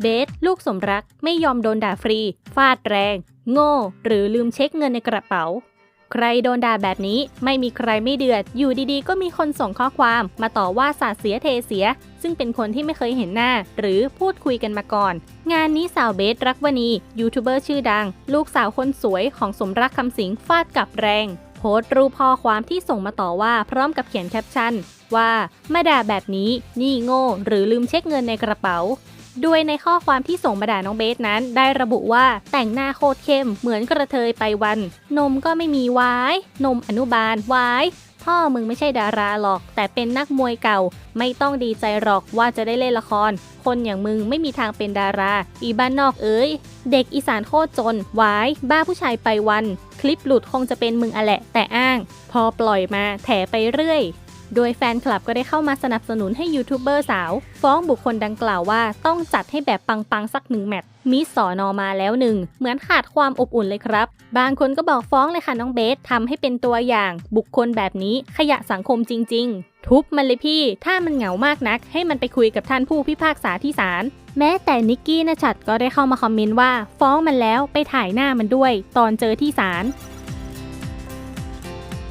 เบสลูกสมรักไม่ยอมโดนด่าฟรี ฟาดแรง โง่ หรือลืมเช็คเงินในกระเป๋า ใครโดนด่าแบบนี้ไม่มีใครไม่เดือด อยู่ดีๆ ก็มีคนส่งข้อความมาต่อว่าสาดเสียเทเสีย ซึ่งเป็นคนที่ไม่เคยเห็นหน้า หรือพูดคุยกันมาก่อน งานนี้สาวเบสรักวณียูทูบเบอร์ชื่อดัง ลูกสาวคนสวยของสมรักคำสิงฟาดกลับแรง โพสต์รูปข้อความที่ส่งมาต่อว่าพร้อมกับเขียนแคปชั่นว่ามาด่าแบบนี้ นี่โง่ หรือลืมเช็คเงินในกระเป๋า ด้วยในข้อความที่ส่งมาด่าน้องเบสนั้น ได้ระบุว่าแต่งหน้าโคตรเข้มเหมือนกระเทยไปวัน นมก็ไม่มีวาย นมอนุบาลวายพ่อมึงไม่ใช่ดาราหรอก แต่เป็นนักมวยเก่า ไม่ต้องดีใจหรอกว่าจะได้เล่นละคร คนอย่างมึงไม่มีทางเป็นดารา อีบ้านนอกเอ้ย เด็กอีสานโคตรจนวาย บ้าผู้ชายไปวัน คลิปหลุดคงจะเป็นมึงอะแหละ แต่อ้าง พอปล่อยมาแถไปเรื่อย โดยแฟนคลับก็ได้เข้ามาสนับสนุนให้ยูทูบเบอร์สาว ฟ้องบุคคลดังกล่าวว่าต้องจัดให้แบบปังๆสักหนึ่งแมตช์มิสสอนอมาแล้วหนึ่งเหมือนขาดความอบอุ่นเลยครับ บางคนก็บอกฟ้องเลยค่ะน้องเบสทำให้เป็นตัวอย่าง บุคคลแบบนี้ขยะสังคมจริง ๆ ทุบมันเลยพี่ ถ้ามันเหงามากนัก ให้มันไปคุยกับท่านผู้พิพากษาที่ศาลแม้แต่นิกกี้นชัดก็ได้เข้ามาคอมเมนต์ว่า ฟ้องมันแล้วไปถ่ายหน้ามันด้วย ตอนเจอที่ศาล